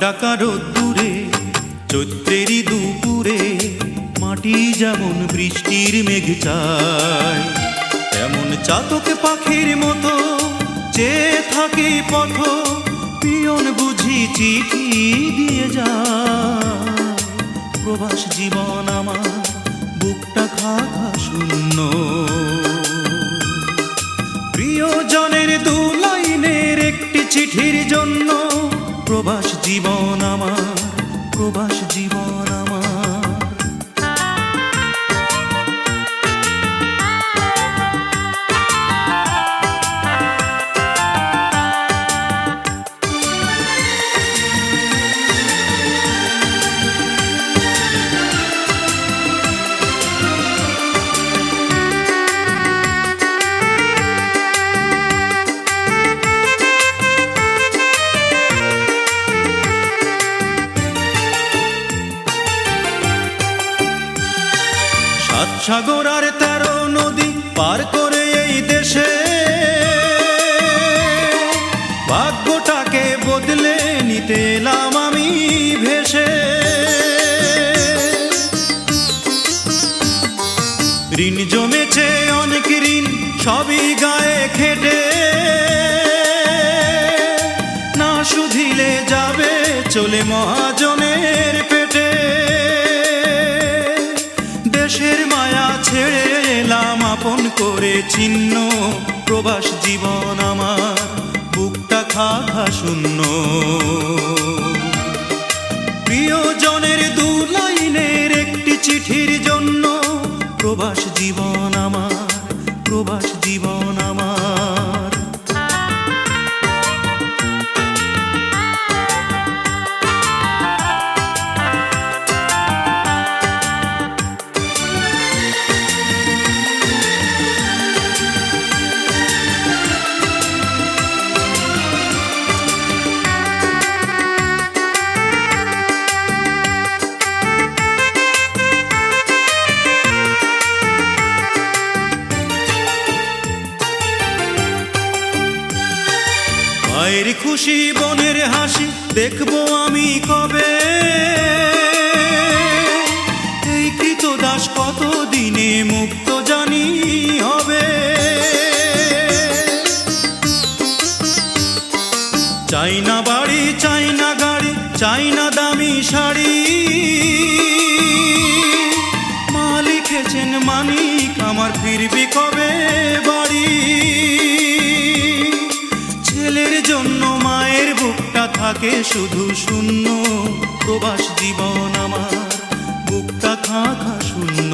ডাকা রোদ্দুরে চৈত্রেরই দুপুরে মাটি যেমন বৃষ্টির মেঘ চায়, তেমন চাতক পাখির মতো যে থাকে পথ, পিয়ন বুঝি চিঠি দিয়ে যায়। প্রবাস জীবন আমার বুকটা খা খা শূন্য। প্রিয়জনের দু লাইনের একটি চিঠির জন্য প্রবাস জীবন আমার প্রবাস জীবন আমার। সাগর আর তেরো নদী পার করে এই দেশে। ভাগ্যটাকে বদলে নিতে এলাম আমি ভেসে। ঋণ জমেছে, অনেক ঋণ সবই গায়ে খেটে। না শুধিলে যাবে চলে মহাজনের মায়া ছেড়ে এলাম, আপন করে চিহ্ন প্রবাস জীবন আমার, বুকটা খাখা শূন্য। প্রিয়জনের দু লাইনের একটি চিঠির জন্য, প্রবাস জীবন আমার, প্রবাস জীবন ভাইয়ের খুশি, বনের হাসি দেখব আমি কবে? এই কৃত দাস কত দিনে মুক্ত জানি হবে? চাই না বাড়ি, চাই না গাড়ি, চাই না দামি শাড়ি। মা লিখেছেন মানিক, আমার ফিরবি কবে? থাকে শুধু শূন্য। প্রবাস জীবন আমার বুকটা খা শূন্য।